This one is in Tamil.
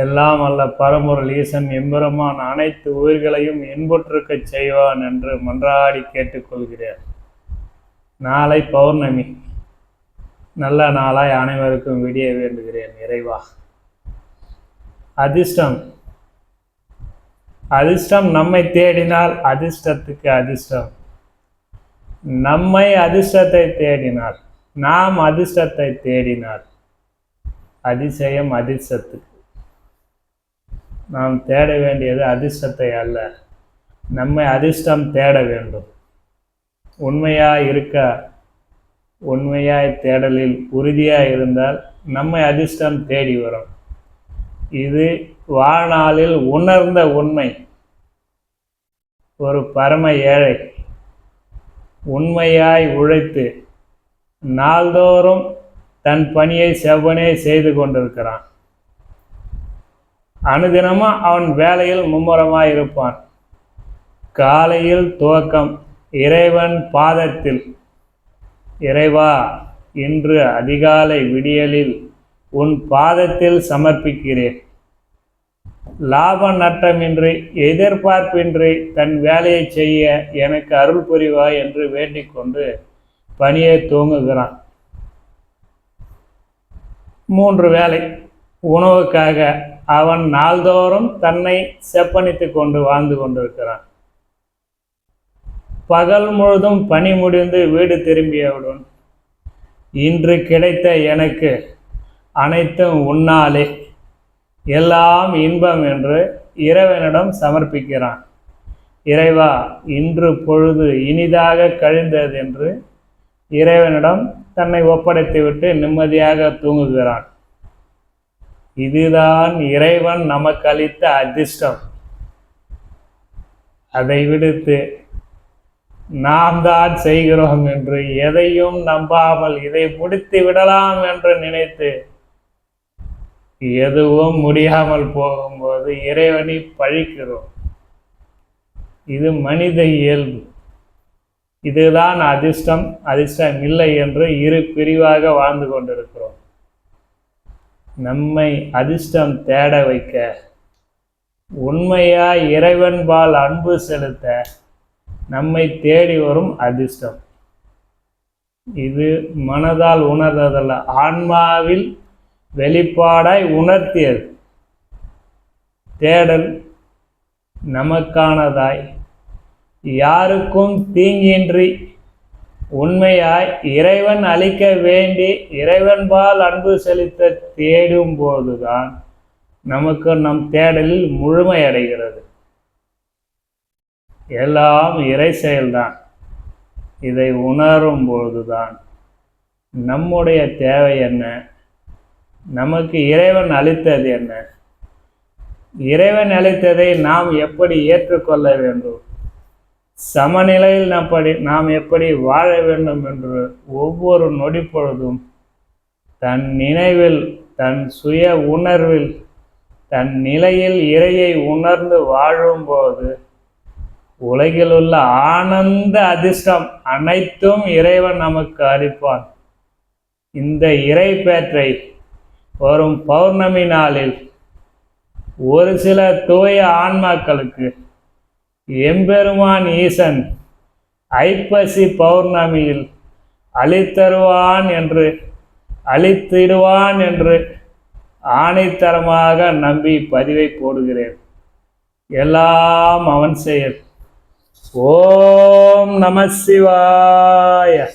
எல்லாம் அல்ல பரமுருள் ஈசன் எம்பெருமான் அனைத்து உயிர்களையும் இன்புற்றிருக்கச் செய்வான் என்று மன்றாடி கேட்டுக்கொள்கிறேன். நாளை பௌர்ணமி. நல்ல நாளாய் அனைவருக்கும் விடிய வேண்டுகிறேன் இறைவா. அதிர்ஷ்டம். அதிர்ஷ்டம் நம்மை தேடினால் அதிர்ஷ்டத்துக்கு அதிர்ஷ்டம். நம்மை அதிர்ஷ்டத்தை தேடினால் நாம் அதிர்ஷ்டத்தை தேடினால் அதிசயம் அதிர்ஷ்டத்துக்கு. நாம் தேட வேண்டியது அதிர்ஷ்டத்தை அல்ல. நம்மை அதிர்ஷ்டம் தேட வேண்டும். உண்மையாக இருக்க உண்மையாய் தேடலில் உறுதியாக இருந்தால் நம்மை அதிர்ஷ்டம் தேடி வரும். இது வாழ்நாளில் உணர்ந்த உண்மை. ஒரு பரம ஏழை உண்மையாய் உழைத்து நாள்தோறும் தன் பணியை செவ்வனே செய்து கொண்டிருக்கிறான். அனுதினமும் அவன் வேலையில் மும்முரமாக இருப்பான் காலையில் துவக்கம் இறைவன் பாதத்தில் இறைவா இன்று அதிகாலை விடியலில் உன் பாதத்தில் சமர்ப்பிக்கிறேன். லாப நட்டமின்றி எதிர்பார்ப்பின்றி தன் வேலையை செய்ய எனக்கு அருள் புரிவா என்று வேண்டிக்கொண்டு பணியை தூங்குகிறான் மூன்று வேலை உணவுக்காக அவன் நாள்தோறும் தன்னை செப்பனித்து கொண்டு வாழ்ந்து கொண்டிருக்கிறான். பகல் முழுதும் பணி முடிந்து வீடு திரும்பியவுடன் இன்று கிடைத்த எனக்கு அனைத்தும் உன்னாலே. எல்லாம் இன்பம் என்று இறைவனிடம் சமர்ப்பிக்கிறான். இறைவா இன்று பொழுது இனிதாக கழிந்தது என்று இறைவனிடம் தன்னை ஒப்படைத்துவிட்டு நிம்மதியாக தூங்குகிறான். இதுதான் இறைவன் நமக்கு அளித்த அதிர்ஷ்டம். அதை விடுத்து நாம் தான் செய்கிறோம் என்று எதையும் நம்பாமல் இதை முடித்து விடலாம் என்று நினைத்து எதுவும் முடியாமல் போகும்போது இறைவனை பழிக்கிறோம். இது மனித இயல்பு. இதுதான் அதிர்ஷ்டம். அதிர்ஷ்டம் இல்லை என்று இரு பிரிவாக வாழ்ந்து கொண்டிருக்கிறோம். நம்மை அதிர்ஷ்டம் தேட வைக்க உண்மையா இறைவன்பால் அன்பு செலுத்த நம்மை தேடி வரும் அதிர்ஷ்டம். இது மனதால் உணர்ந்ததல்ல ஆன்மாவில் வெளிப்பாடாய் உணர்த்தியது. தேடல் நமக்கானதாய். யாருக்கும் தீங்கின்றி உண்மையாய் இறைவன் அளிக்க வேண்டி இறைவன்பால் அன்பு செலுத்த தேடும் போதுதான் நமக்கு நம் தேடலில் முழுமை அடைகிறது. எல்லாம் இறை செயல்தான். இதை உணரும் போதுதான். நம்முடைய தேவை என்ன? நமக்கு இறைவன் அளித்தது என்ன? இறைவன் அளித்ததை நாம் எப்படி ஏற்றுக்கொள்ள வேண்டும்? சமநிலையில் நப்படி நாம் எப்படி வாழ வேண்டும் என்று ஒவ்வொரு நொடி பொழுதும் தன் நினைவில் தன் சுய உணர்வில் தன் நிலையில் இறையை உணர்ந்து வாழும்போது உலகில் உள்ள ஆனந்த அதிர்ஷ்டம் அனைத்தும் இறைவன் நமக்கு அளிப்பான். இந்த இறை பேற்றை வரும் பௌர்ணமி நாளில் ஒரு சில தூய ஆன்மாக்களுக்கு எம்பெருமான் ஈசன் ஐப்பசி பௌர்ணமியில் அழித்தருவான் என்று அழித்திடுவான் என்று ஆணைத்தரமாக நம்பி பதிவை போடுகிறேன். எல்லாம் அவன் செயல். ஓம் நம சிவாய.